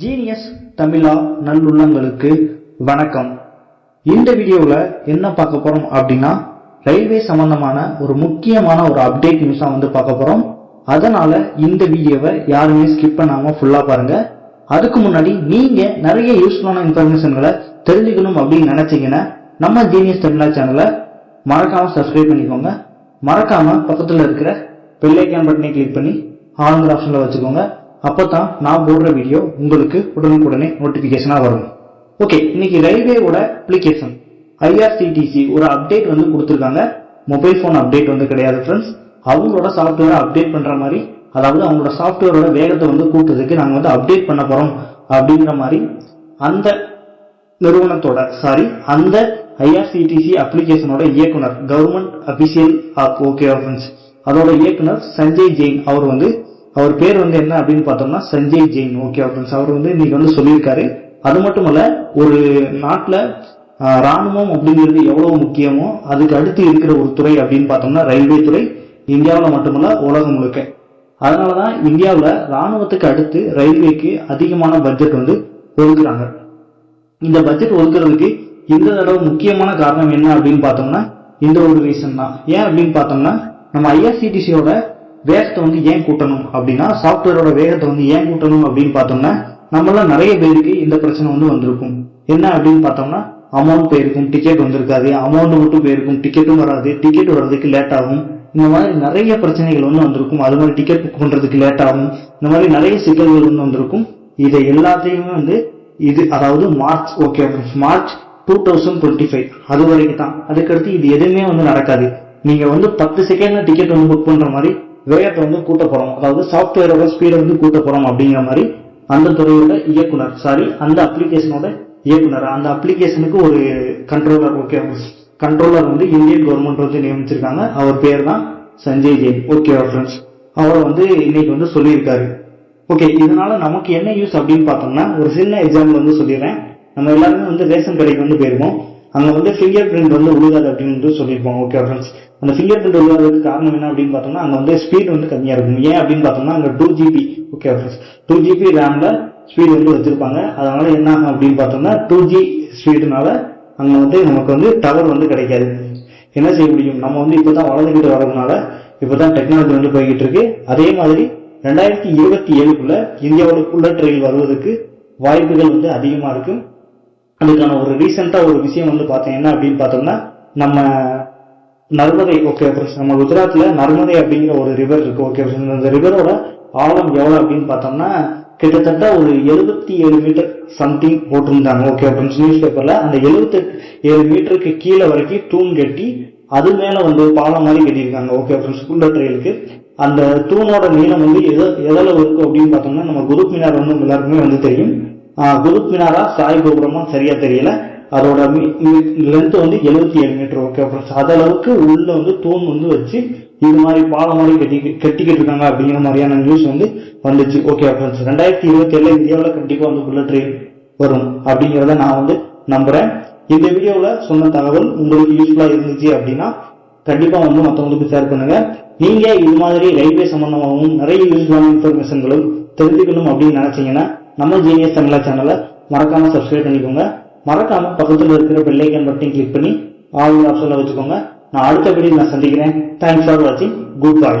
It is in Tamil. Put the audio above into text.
ஜீனியஸ் தமிழா நல்லுள்ளங்களுக்கு வணக்கம். இந்த வீடியோவில் என்ன பார்க்க போகிறோம் அப்படின்னா ரயில்வே சம்பந்தமான ஒரு முக்கியமான ஒரு அப்டேட் நியூஸாக வந்து பார்க்க போகிறோம் அதனால் இந்த வீடியோவை யாருமே ஸ்கிப் பண்ணாமல் ஃபுல்லாக பாருங்க. அதுக்கு முன்னாடி நீங்கள் நிறைய யூஸ்ஃபுல்லான இன்ஃபர்மேஷன்களை தெரிஞ்சுக்கணும் அப்படின்னு நினச்சிங்கன்னா நம்ம ஜீனியஸ் தமிழா சேனலை மறக்காமல் சப்ஸ்கிரைப் பண்ணிக்கோங்க. மறக்காமல் பக்கத்தில் இருக்கிற பெல்லைக்கான் பட்டனை கிளிக் பண்ணி ஆளுங்கிற ஆப்ஷனில் வச்சுக்கோங்க. அப்போ தான் நான் போடுற வீடியோ உங்களுக்கு உடனுக்குடனே நோட்டிஃபிகேஷனாக வரும். ஓகே இன்னைக்கு ரயில்வேவோட அப்ளிகேஷன் ஐஆர்சிடிசி ஒரு அப்டேட் வந்து கொடுத்துருக்காங்க. மொபைல் ஃபோன் அப்டேட் வந்து கிடையாது ஃப்ரெண்ட்ஸ் அவங்களோட சாஃப்ட்வேரை அப்டேட் பண்ணுற மாதிரி அதாவது அவங்களோட சாஃப்ட்வேரோட வேகத்தை வந்து கூட்டுறதுக்கு நாங்கள் வந்து அப்டேட் பண்ண போகிறோம் அப்படிங்கிற மாதிரி அந்த நிறுவனத்தோட சாரி அந்த ஐஆர்சிடிசி அப்ளிகேஷனோட இயக்குனர் government official app okay friends அதோட இயக்குனர் சஞ்சய் ஜெயின் அவர் வந்து அவர் பேர் வந்து என்ன அப்படின்னு பார்த்தோம்னா சஞ்சய் ஜெயின். ஓகே ஃப்ரெண்ட்ஸ் அவர் வந்து இன்னைக்கு வந்து சொல்லியிருக்காரு. அது மட்டும் இல்ல ஒரு நாட்டில் ராணுவம் அப்படிங்கிறது எவ்வளவு முக்கியமோ அதுக்கு அடுத்து இருக்கிற ஒரு துறை அப்படின்னு பார்த்தோம்னா ரயில்வே துறை. இந்தியாவில் மட்டுமல்ல உலகம் முழுக்க. அதனாலதான் இந்தியாவில் ராணுவத்துக்கு அடுத்து ரயில்வேக்கு அதிகமான பட்ஜெட் வந்து ஒதுக்குறாங்க. இந்த பட்ஜெட் ஒதுக்குறதுக்கு இந்த தடவை முக்கியமான காரணம் என்ன அப்படின்னு பார்த்தோம்னா இந்த ஒரு ரீசன் தான். ஏன் அப்படின்னு பார்த்தோம்னா நம்ம ஐஆர்சிடிசியோட வேகத்தை வந்து ஏன் கூட்டணும் அப்படின்னா சாஃப்ட்வேரோட வேகத்தை வந்து ஏன் கூட்டணும் அப்படின்னு பார்த்தோம்னா நம்மள நிறைய பேருக்கு இந்த பிரச்சனை வந்து வந்திருக்கும். என்ன அப்படின்னு பார்த்தோம்னா அமௌண்ட் போயிருக்கும் டிக்கெட் வந்திருக்காது. அமௌண்ட் மட்டும் போயிருக்கும் டிக்கெட்டும் வராது டிக்கெட் வர்றதுக்கு லேட் ஆகும். இந்த மாதிரி நிறைய பிரச்சனைகள் வந்து வந்திருக்கும். அது மாதிரி டிக்கெட் புக் பண்றதுக்கு லேட் ஆகும். இந்த மாதிரி நிறைய சிக்கல்கள் வந்து வந்திருக்கும். இதை எல்லாத்தையுமே வந்து இது அதாவது March okay March two thousand twenty five அது வரைக்கும் தான் அதுக்கடுத்து இது எதுவுமே வந்து நடக்காது. நீங்க வந்து பத்து செகண்ட்ல டிக்கெட் வந்து புக் பண்ற மாதிரி வேகத்தை வந்து கூட்ட போறோம். அதாவது சாஃப்ட்வேரோட ஸ்பீடை வந்து கூட்ட போறோம் அப்படிங்கிற மாதிரி அந்த துறையோட இயக்குனர் சாரி அந்த அப்ளிகேஷனோட இயக்குனர். அந்த அப்ளிகேஷனுக்கு ஒரு கண்ட்ரோலர் ஓகே கண்ட்ரோலர் வந்து இந்தியன் கவர்மெண்ட் வந்து நியமிச்சிருக்காங்க. அவர் பேர் தான் சஞ்சய் ஜெயின். ஓகே ஃப்ரெண்ட்ஸ் அவர் வந்து இன்னைக்கு வந்து சொல்லியிருக்காரு. ஓகே இதனால நமக்கு என்ன யூஸ் அப்படின்னு பார்த்தோம்னா ஒரு சின்ன எக்ஸாம்பிள் வந்து சொல்லிடுறேன். நம்ம எல்லாருமே வந்து ரேஷன் கடைக்கு வந்து போயிருப்போம் அங்கே வந்து ஃபிங்கர் பிரிண்ட் வந்து உழுகாது அப்படின்னு வந்து சொல்லியிருப்போம் ஓகே ஃப்ரெண்ட்ஸ் அந்த ஃபிங்கர் பிரிண்ட் உழுகாததுக்கு காரணம் என்ன அப்படின்னு பார்த்தோம்னா அங்கே வந்து ஸ்பீட் வந்து கம்மியாக இருக்கும். ஏன் அப்படின்னு பார்த்தோம்னா அங்கே two GB okay friends two GB ரேமில் speed வந்து வச்சிருப்பாங்க. அதனால என்ன ஆகும் அப்படின்னு பார்த்தோம்னா டூ ஜி ஸ்பீடுனால அங்கே வந்து நமக்கு வந்து டவர் வந்து கிடைக்காது. என்ன செய்ய முடியும்? நம்ம வந்து இப்போ தான் வளர்ந்துக்கிட்டு வரதுனால இப்போ தான் டெக்னாலஜி வந்து போய்கிட்டு இருக்கு. அதே மாதிரி ரெண்டாயிரத்தி இருபத்தி ஏழுக்குள்ள இந்தியாவோட புல்லட் ரயில் வருவதற்கு வாய்ப்புகள் வந்து அதிகமாக இருக்கும். அதுக்கான ஒரு ரீசெண்டாக ஒரு விஷயம் வந்து பார்த்தீங்கன்னா என்ன அப்படின்னு பார்த்தோம்னா நம்ம நர்மதை ஓகே நம்ம குஜராத்தில் நர்மதை அப்படிங்கிற ஒரு ரிவர் இருக்கு ஓகே அந்த ரிவரோட ஆழம் எவ்வளோ அப்படின்னு பார்த்தோம்னா கிட்டத்தட்ட ஒரு எழுபத்தி ஏழு மீட்டர் சம்திங் போட்டிருந்தாங்க ஓகே நியூஸ் பேப்பரில் அந்த எழுபத்தி ஏழு மீட்டருக்கு கீழே வரைக்கும் தூண் கட்டி அது மேலே வந்து பாலம் மாதிரி கட்டியிருக்காங்க ஓகே ஃப்ரெண்ட்ஸ் புல்லட் ரயிலுக்கு அந்த தூணோட நீளம் வந்து எது எதில் இருக்குது அப்படின்னு பார்த்தோம்னா நம்ம குருப் மினார் வந்து எல்லாருக்குமே வந்து தெரியும். குருத்மினாரா மினாரா சாய் கோபுரமும் சரியா தெரியல. அதோட லென்த் வந்து எழுபத்தி ஏழு மீட்டர் ஓகே ஃப்ரெண்ட்ஸ் அதளவுக்கு உள்ள வந்து தூண் வந்து வச்சு இது மாதிரி பாலம் மாதிரி கட்டி கட்டிக்கிட்டு இருக்காங்க அப்படிங்கிற மாதிரியான நியூஸ் வந்து வந்துச்சு. ஓகே ஃப்ரெண்ட்ஸ் ரெண்டாயிரத்தி இருபத்தி ஏழுல இந்தியாவில் கண்டிப்பாக வந்து புல்லட் ட்ரெயின் வரும் அப்படிங்கிறத நான் வந்து நம்புறேன். இந்த வீடியோவில் சொன்ன தகவல் உங்களுக்கு யூஸ்ஃபுல்லாக இருந்துச்சு அப்படின்னா கண்டிப்பாக வந்து மற்றவங்களுக்கு ஷேர் பண்ணுங்க. நீங்கள் இது மாதிரி ரயில்வே சம்பந்தமாகவும் நிறைய யூஸ்ஃபுல்லான இன்ஃபர்மேஷன்களும் தெரிஞ்சுக்கணும் அப்படின்னு நினச்சிங்கன்னா நம்ம ஜீனியஸ் தமிழா சேனலை மறக்காம சப்ஸ்கிரைப் பண்ணிக்கோங்க. மறக்காம பக்கத்தில் இருக்கிற பெல்லைக்கன் பட்டன் கிளிக் பண்ணி ஆல் ஆப்ஷன்ல வச்சுக்கோங்க. நான் அடுத்த வீடியோ நான் சந்திக்கிறேன். தேங்க்ஸ் ஃபார் வாட்சிங் குட் பாய்